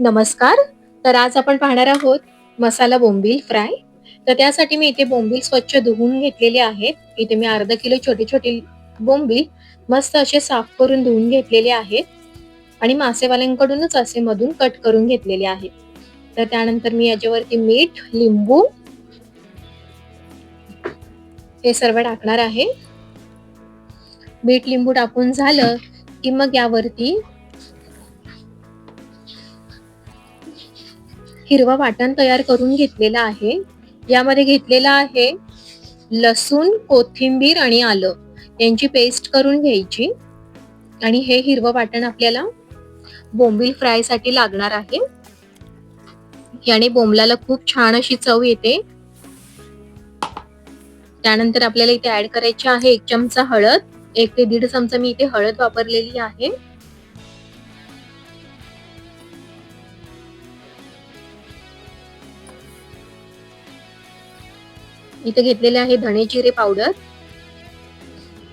नमस्कार. तर आज आपण पाहणार आहोत मसाला बोंबील फ्राय. तर त्यासाठी मी इथे बोंबील स्वच्छ धुवून घेतलेले आहेत. इथे मी अर्धा किलो छोटे छोटे बोंबील मस्त असे साफ करून धुवून घेतलेले आहेत. आणि मासेवाल्यांकडूनच असे मधून कट करून घेतलेले आहेत. तर त्यानंतर मी याच्यावरती मीठ लिंबू हे सर्व टाकणार आहे. मीठ लिंबू टाकून झालं की मग यावरती हिरवा वाटण तयार करून घेतलेला आहे. यामध्ये घेतलेला आहे लसूण कोथिंबीर आणि आलं. यांची पेस्ट करून घ्यायची. आणि हे हिरवं वाटण आपल्याला बोंबील फ्रायसाठी लागणार आहे. याने बोंबलाला खूप छान अशी चव येते. त्यानंतर आपल्याला इथे ऍड करायची आहे एक चमचा हळद. एक ते दीड चमचा मी इथे हळद वापरलेली आहे. इथे घेतलेले आहे धणे जिरे पावडर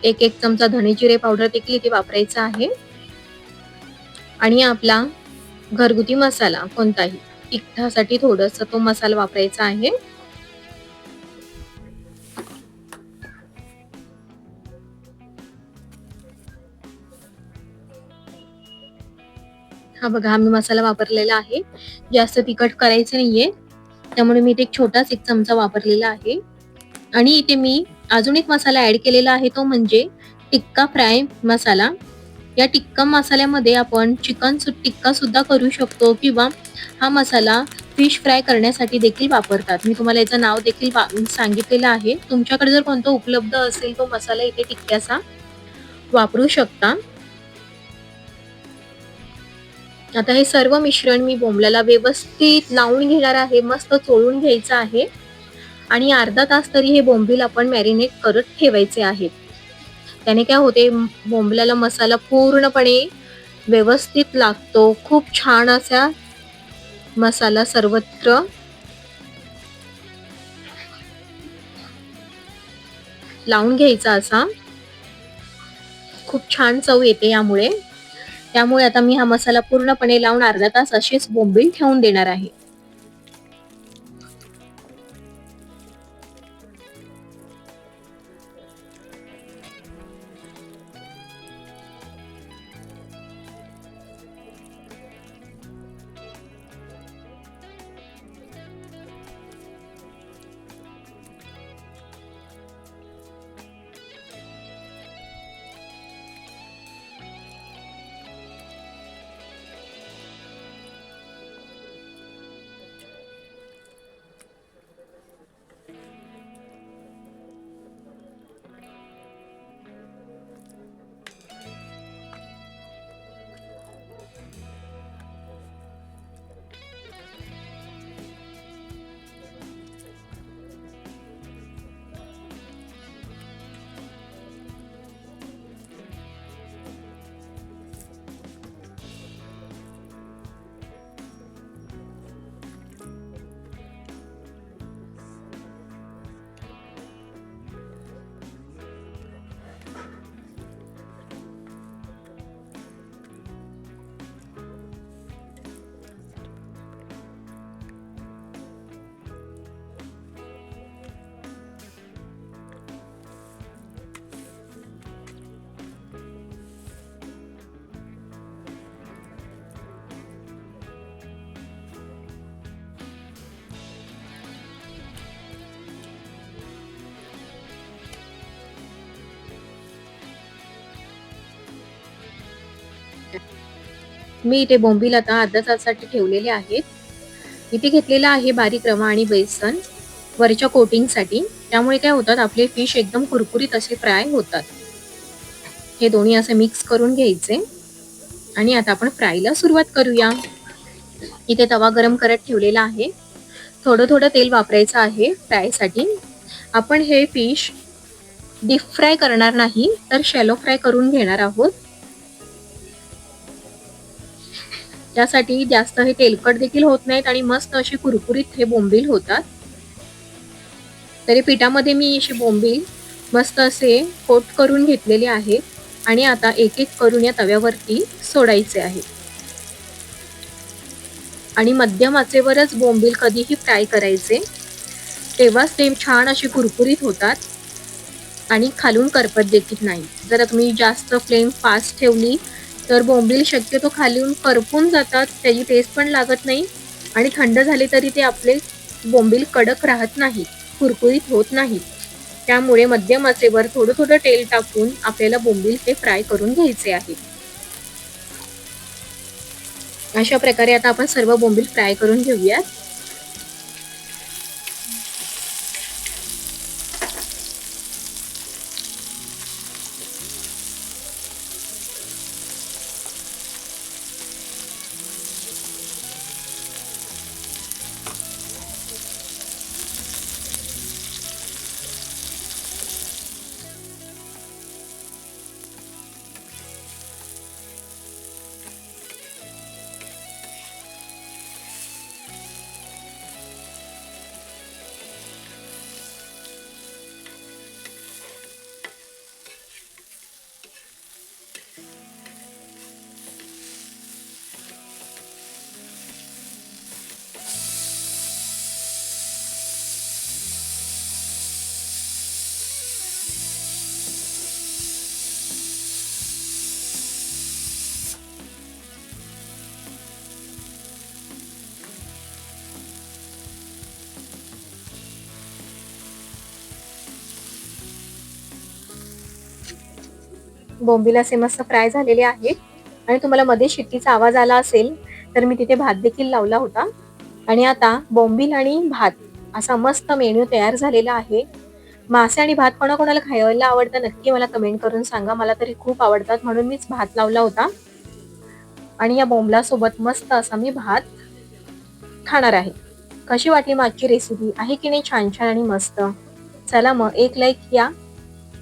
एक एक चमचा धणे जिरे पावडर देखील इथे वापरायचा आहे. आणि आपला घरगुती मसाला कोणताही तिखटासाठी थोडस तो मसाला वापरायचा आहे. हा बघा आम्ही मसाला वापरलेला आहे. जास्त तिखट करायचं नाहीये. त्यामुळे मी इथे एक छोटाच एक चमचा वापरलेला आहे. आणि इथे मी अजून एक मसाला ऍड केलेला आहे तो म्हणजे टिक्का फ्राय मसाला. या टिक्का मसाल्यामध्ये आपण चिकन टिक्का सुद्धा करू शकतो किंवा हा मसाला फिश फ्राय करण्यासाठी देखील वापरतात. मी तुम्हाला याचं नाव देखील सांगितलेलं आहे. तुमच्याकडे जर कोणता उपलब्ध असेल तो मसाला इथे टिक्क्याचा वापरू शकता. आता हे सर्व मिश्रण मी बोंबल्याला व्यवस्थित लावून घेणार आहे. मस्त चोळून घ्यायचं आहे. आणि अर्धा तास तरी हे बोंबील आपण मॅरिनेट करत ठेवायचे आहेत. त्याने काय होते बोंबल्याला मसाला पूर्णपणे व्यवस्थित लागतो. खूप छान असा मसाला सर्वत्र. लावून घ्यायचा असा. खूप छान चव येते यामुळे. त्यामुळे आता मी हा मसाला पूर्णपणे लावून अर्धा तास अशीच बोंबील ठेवून देणार आहे. मी इथे बोंबील आता अर्धा तासासाठी ठेवलेले आहेत. इथे घेतलेला आहे बारीक रवा आणि बेसन वरच्या कोटिंगसाठी. त्यामुळे काय होतात आपले फिश एकदम कुरकुरीत असे फ्राय होतात. हे दोन्ही असे मिक्स करून घ्यायचे. आणि आता आपण फ्रायला सुरुवात करूया. इथे तवा गरम करत ठेवलेला आहे. थोडं थोडं तेल वापरायचं आहे फ्रायसाठी. आपण हे फिश डीप फ्राय करणार नाही तर शॅलो फ्राय करून घेणार आहोत. त्यासाठी जास्त हे तेलकट देखील होत नाहीत आणि मस्त असे कुरकुरीत हे बोंबील होतात. तरी पिठामध्ये मी अशी बोंबील मस्त असे कोट करून घेतलेले आहेत आणि आता एक एक करून या तव्यावरती सोडायचे आहे. आणि मध्यम आचेवरच बोंबील कधीही फ्राय करायचे. तेव्हाच ते छान असे कुरकुरीत होतात आणि खालून करपत देखील नाही जर तुम्ही जास्त फ्लेम फास्ट ठेवली तर बोंबील शक्यतो खालीहून करपून जातात त्याची टेस्ट पण लागत नाही. आणि थंड झाले तरी ते आपले बोंबील कडक राहत नाही कुरकुरीत होत नाही. त्यामुळे मध्यम आचेवर थोडं थोडं तेल टाकून आपल्याला बोंबील हे फ्राय करून घ्यायचे आहे. अशा प्रकारे आता आपण सर्व बोंबील फ्राय करून घेऊयात. बोंबील असे मस्त फ्राय झालेले आहेत. आणि तुम्हाला मध्ये शिट्टीचा आवाज आला असेल तर मी तिथे भात देखील लावला होता. आणि आता बोंबील आणि भात असा मस्त मेन्यू तयार झालेला आहे. मासे आणि भात कोणाकोणाला खायला आवडतं नक्की मला कमेंट करून सांगा. मला तरी खूप आवडतात म्हणून मीच भात लावला होता. आणि या बोंबला सोबत मस्त असा मी भात खाणार आहे. कशी वाटली माझी रेसिपी आहे की नाही छान छान आणि मस्त? चला मग एक लाईक या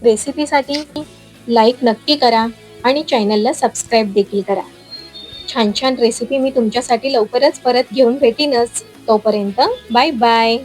रेसिपीसाठी लाईक नक्की करा आणि चॅनलला सबस्क्राईब देखील करा. छान छान रेसिपी मी तुमच्यासाठी लवकरच परत घेऊन भेटीनच. तोपर्यंत बाय बाय.